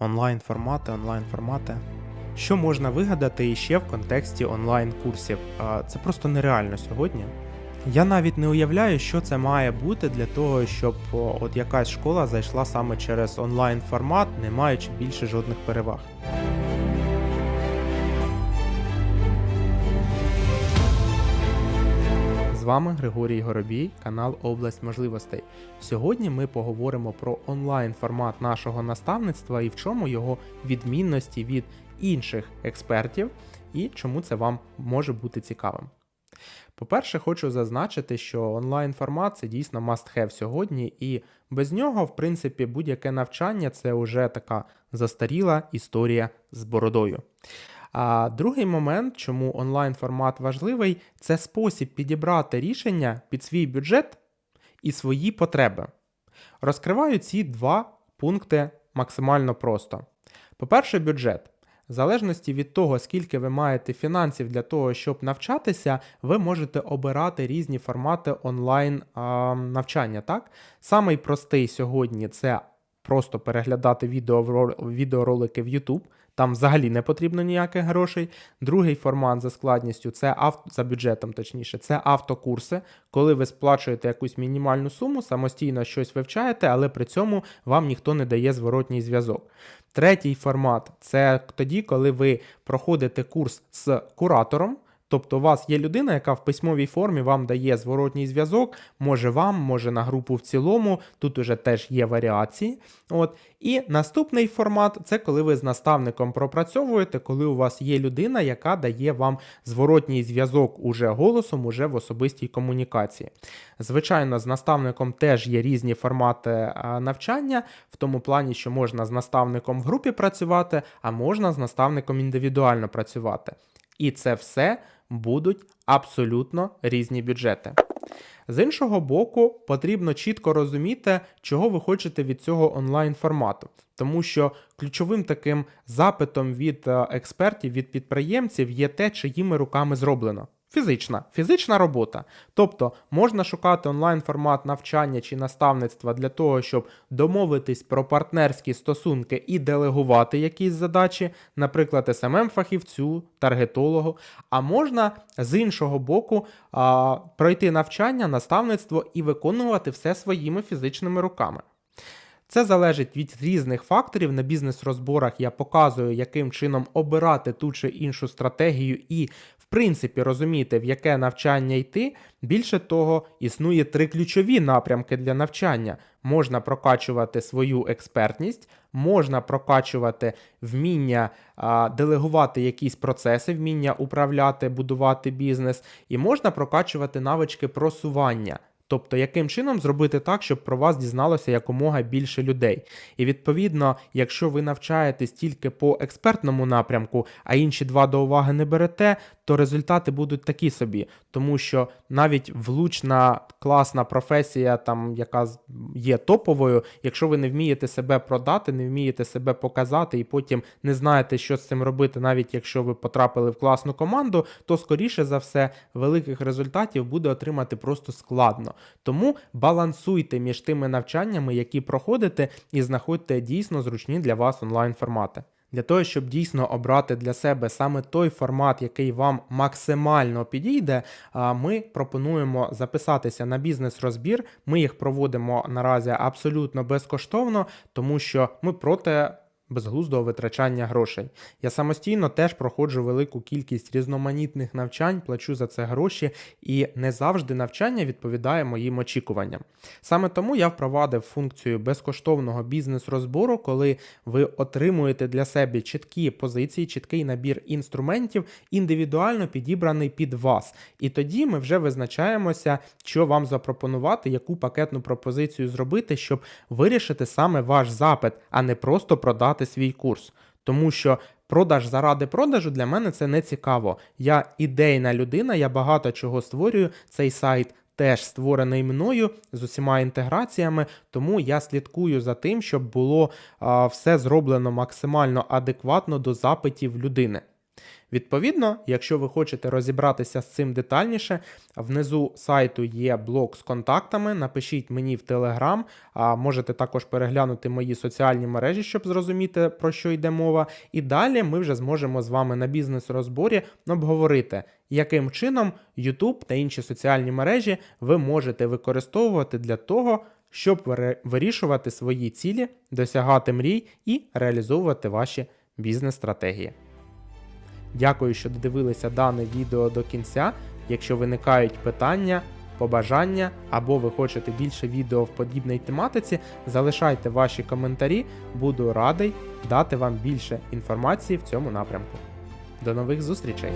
Онлайн-формати, онлайн-формати. Що можна вигадати іще в контексті онлайн-курсів? Це просто нереально сьогодні. Я навіть не уявляю, що це має бути для того, щоб от якась школа зайшла саме через онлайн-формат, не маючи більше жодних переваг. Вами Григорій Горобій, канал Область можливостей. Сьогодні ми поговоримо про онлайн формат нашого наставництва і в чому його відмінності від інших експертів, і чому це вам може бути цікавим. По-перше, хочу зазначити, що онлайн формат це дійсно must have сьогодні, і без нього, в принципі, будь-яке навчання це вже така застаріла історія з бородою. А другий момент, чому онлайн формат важливий, це спосіб підібрати рішення під свій бюджет і свої потреби. Розкриваю ці два пункти максимально просто. По-перше, бюджет. В залежності від того, скільки ви маєте фінансів для того, щоб навчатися, ви можете обирати різні формати онлайн навчання. Так? Самий простий сьогодні це просто переглядати відеоролики в YouTube. Там взагалі не потрібно ніяких грошей. Другий формат за складністю це авто, за бюджетом, точніше, це автокурси, коли ви сплачуєте якусь мінімальну суму, самостійно щось вивчаєте, але при цьому вам ніхто не дає зворотній зв'язок. Третій формат це тоді, коли ви проходите курс з куратором. Тобто у вас є людина, яка в письмовій формі вам дає зворотній зв'язок, може вам, може на групу в цілому, тут уже теж є варіації. От. І наступний формат це коли ви з наставником пропрацьовуєте, коли у вас є людина, яка дає вам зворотній зв'язок уже голосом, уже в особистій комунікації. Звичайно, з наставником теж є різні формати навчання, в тому плані, що можна з наставником в групі працювати, а можна з наставником індивідуально працювати. І це все будуть абсолютно різні бюджети. З іншого боку, потрібно чітко розуміти, чого ви хочете від цього онлайн формату, тому що ключовим таким запитом від е, експертів, від підприємців є те, чиїми руками зроблено. Фізична, фізична робота. Тобто можна шукати онлайн-формат навчання чи наставництва для того, щоб домовитись про партнерські стосунки і делегувати якісь задачі, наприклад, smm фахівцю таргетологу. А можна з іншого боку а, пройти навчання, наставництво і виконувати все своїми фізичними руками. Це залежить від різних факторів. На бізнес-розборах я показую, яким чином обирати ту чи іншу стратегію і, принципі, розуміти, в яке навчання йти. Більше того, існує три ключові напрямки для навчання. Можна прокачувати свою експертність, можна прокачувати вміння а, делегувати якісь процеси, вміння управляти, будувати бізнес, і можна прокачувати навички просування. Тобто, яким чином зробити так, щоб про вас дізналося якомога більше людей. І відповідно, якщо ви навчаєтесь тільки по експертному напрямку, а інші два до уваги не берете, то результати будуть такі собі, тому що навіть влучна класна професія, там яка є топовою, якщо ви не вмієте себе продати, не вмієте себе показати, і потім не знаєте, що з цим робити, навіть якщо ви потрапили в класну команду, то скоріше за все великих результатів буде отримати просто складно. Тому балансуйте між тими навчаннями, які проходите, і знаходьте дійсно зручні для вас онлайн формати. Для того, щоб дійсно обрати для себе саме той формат, який вам максимально підійде, ми пропонуємо записатися на бізнес-розбір. Ми їх проводимо наразі абсолютно безкоштовно, тому що ми проти безглуздого витрачання грошей. Я самостійно теж проходжу велику кількість різноманітних навчань, плачу за це гроші, і не завжди навчання відповідає моїм очікуванням. Саме тому я впровадив функцію безкоштовного бізнес-розбору, коли ви отримуєте для себе чіткі позиції, чіткий набір інструментів, індивідуально підібраний під вас. І тоді ми вже визначаємося, що вам запропонувати, яку пакетну пропозицію зробити, щоб вирішити саме ваш запит, а не просто продати свій курс. Тому що продаж заради продажу для мене це не цікаво. Я ідейна людина, я багато чого створюю. Цей сайт теж створений мною з усіма інтеграціями, тому я слідкую за тим, щоб було а, все зроблено максимально адекватно до запитів людини. Відповідно, якщо ви хочете розібратися з цим детальніше, внизу сайту є блок з контактами. Напишіть мені в Телеграм, а можете також переглянути мої соціальні мережі, щоб зрозуміти, про що йде мова. І далі ми вже зможемо з вами на бізнес-розборі обговорити, яким чином YouTube та інші соціальні мережі ви можете використовувати для того, щоб вирішувати свої цілі, досягати мрій і реалізовувати ваші бізнес-стратегії. Дякую, що додивилися дане відео до кінця. Якщо виникають питання, побажання або ви хочете більше відео в подібній тематиці, залишайте ваші коментарі, буду радий дати вам більше інформації в цьому напрямку. До нових зустрічей!